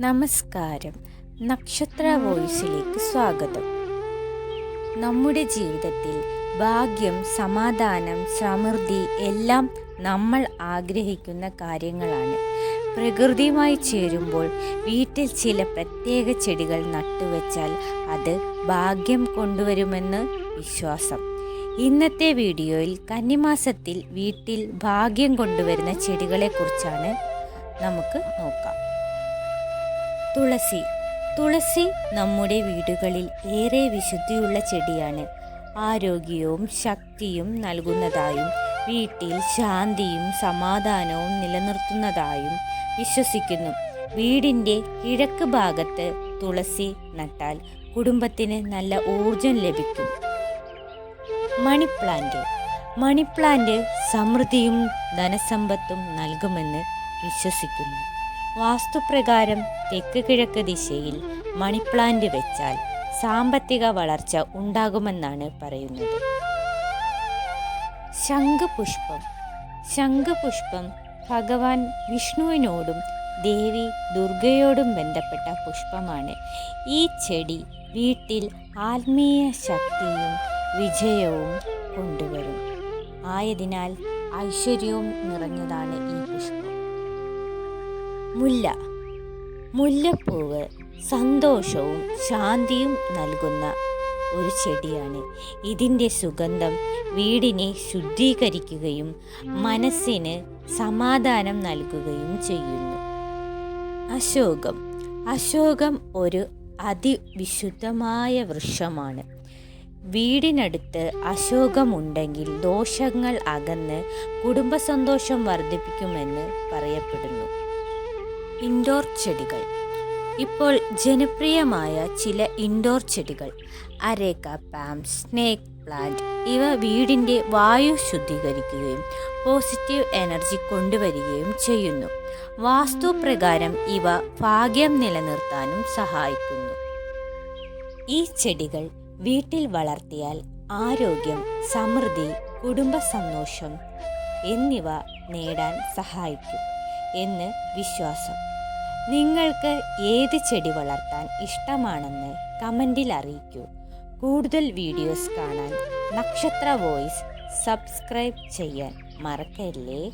നമസ്കാരം. നക്ഷത്ര വോയിസിലേക്ക് സ്വാഗതം. നമ്മുടെ ജീവിതത്തിൽ ഭാഗ്യം സമാധാനം സമൃദ്ധി എല്ലാം നമ്മൾ ആഗ്രഹിക്കുന്ന കാര്യങ്ങളാണ്. പ്രകൃതിയുമായി ചേരുമ്പോൾ വീട്ടിൽ ചില പ്രത്യേക ചെടികൾ നട്ടുവെച്ചാൽ അത് ഭാഗ്യം കൊണ്ടുവരുമെന്ന് വിശ്വാസം. ഇന്നത്തെ വീഡിയോയിൽ കന്നിമാസത്തിൽ വീട്ടിൽ ഭാഗ്യം കൊണ്ടുവരുന്ന ചെടികളെക്കുറിച്ചാണ് നമുക്ക് നോക്കാം. തുളസി. തുളസി നമ്മുടെ വീടുകളിൽ ഏറെ വിശുദ്ധിയുള്ള ചെടിയാണ്. ആരോഗ്യവും ശക്തിയും നൽകുന്നതായും വീട്ടിൽ ശാന്തിയും സമാധാനവും നിലനിർത്തുന്നതായും വിശ്വസിക്കുന്നു. വീടിന്റെ കിഴക്ക് ഭാഗത്ത് തുളസി നട്ടാൽ കുടുംബത്തിന് നല്ല ഊർജം ലഭിക്കും. മണിപ്ലാന്റ്. മണിപ്ലാന്റ് സമൃദ്ധിയും ധനസമ്പത്തും നൽകുമെന്ന് വിശ്വസിക്കുന്നു. വാസ്തുപ്രകാരം തെക്ക് കിഴക്ക് ദിശയിൽ മണിപ്ലാന്റ് വെച്ചാൽ സാമ്പത്തിക വളർച്ച ഉണ്ടാകുമെന്നാണ് പറയുന്നത്. ശംഖുപുഷ്പം. ശംഖുപുഷ്പം ഭഗവാൻ വിഷ്ണുവിനോടും ദേവി ദുർഗയോടും ബന്ധപ്പെട്ട പുഷ്പമാണ്. ഈ ചെടി വീട്ടിൽ ആത്മീയ ശക്തിയും വിജയവും കൊണ്ടുവരും. ആയതിനാൽ ഐശ്വര്യവും നിറഞ്ഞതാണ് ഈ പുഷ്പം. മുല്ല. മുല്ലപ്പൂവ് സന്തോഷവും ശാന്തിയും നൽകുന്ന ഒരു ചെടിയാണ്. ഇതിന്റെ സുഗന്ധം വീടിനെ ശുദ്ധീകരിക്കുകയും മനസ്സിന് സമാധാനം നൽകുകയും ചെയ്യുന്നു. അശോകം. അശോകം ഒരു അതിവിശുദ്ധമായ വൃക്ഷമാണ്. വീടിനടുത്ത് അശോകമുണ്ടെങ്കിൽ ദോഷങ്ങൾ അകന്ന് കുടുംബസന്തോഷം വർദ്ധിപ്പിക്കുമെന്ന് പറയപ്പെടുന്നു. ഇൻഡോർ ചെടികൾ. ഇപ്പോൾ ജനപ്രിയമായ ചില ഇൻഡോർ ചെടികൾ അരേക്ക പാം സ്നേക്ക് പ്ലാന്റ് ഇവ വീടിന്റെ വായു ശുദ്ധീകരിക്കുകയും പോസിറ്റീവ് എനർജി കൊണ്ടുവരികയും ചെയ്യുന്നു. വാസ്തുപ്രകാരം ഇവ ഭാഗ്യം നിലനിർത്താനും സഹായിക്കുന്നു. ഈ ചെടികൾ വീട്ടിൽ വളർത്തിയാൽ ആരോഗ്യം സമൃദ്ധി കുടുംബ സന്തോഷം എന്നിവ നേടാൻ സഹായിക്കും. എന്ന് വിശ്വാസം. നിങ്ങൾക്ക് ഏത് ചെടി വളർത്താൻ ഇഷ്ടമാണെന്ന് കമന്റിൽ അറിയിക്കൂ. കൂടുതൽ വീഡിയോസ് കാണാൻ നക്ഷത്ര വോയിസ് സബ്സ്ക്രൈബ് ചെയ്യാൻ മറക്കല്ലേ?